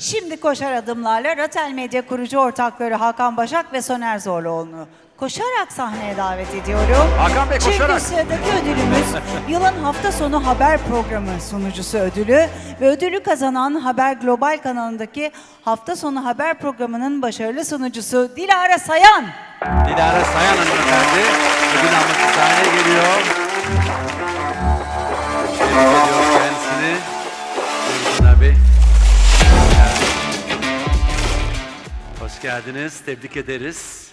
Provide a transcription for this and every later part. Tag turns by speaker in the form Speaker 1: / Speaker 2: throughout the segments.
Speaker 1: Şimdi koşar adımlarla Ratel Medya kurucu ortakları Hakan Başak ve Soner Zorluoğlu'nu koşarak sahneye davet ediyorum.
Speaker 2: Hakan Bey, koşarak.
Speaker 1: Çünkü sıradaki ödülümüz yılın hafta sonu haber programı sunucusu ödülü ve ödülü kazanan Haber Global kanalındaki hafta sonu haber programının başarılı sunucusu Dilara Sayan.
Speaker 2: Dilara Sayan hanımefendi ödül almak sahneye geliyor. Tebrik ediyoruz kendisini. Buyurun Soner Geldiniz. Tebrik ederiz.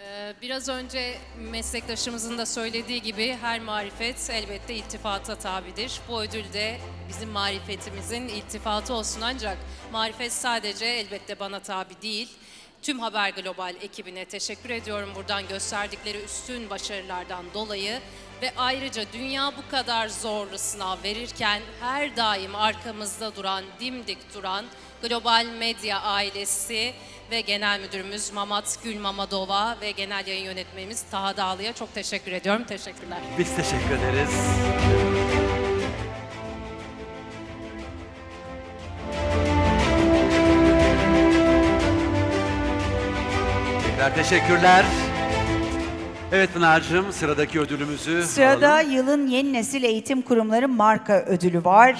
Speaker 3: Ee, Biraz önce meslektaşımızın da söylediği gibi her marifet elbette iltifata tabidir. Bu ödül de bizim marifetimizin iltifatı olsun ancak marifet sadece elbette bana tabi değil. Tüm Haber Global ekibine teşekkür ediyorum buradan gösterdikleri üstün başarılardan dolayı ve ayrıca dünya bu kadar zorlu sınav verirken her daim arkamızda duran, dimdik duran Global Medya ailesi ve Genel Müdürümüz Mamat Gül Mamadova ve Genel Yayın Yönetmenimiz Taha Dağlı'ya çok teşekkür ediyorum. Teşekkürler.
Speaker 2: Biz teşekkür ederiz. Tekrar teşekkürler. Evet Pınar'cığım sıradaki ödülümüzü
Speaker 1: Sırada
Speaker 2: alalım.
Speaker 1: yılın yeni nesil eğitim kurumları marka ödülü var.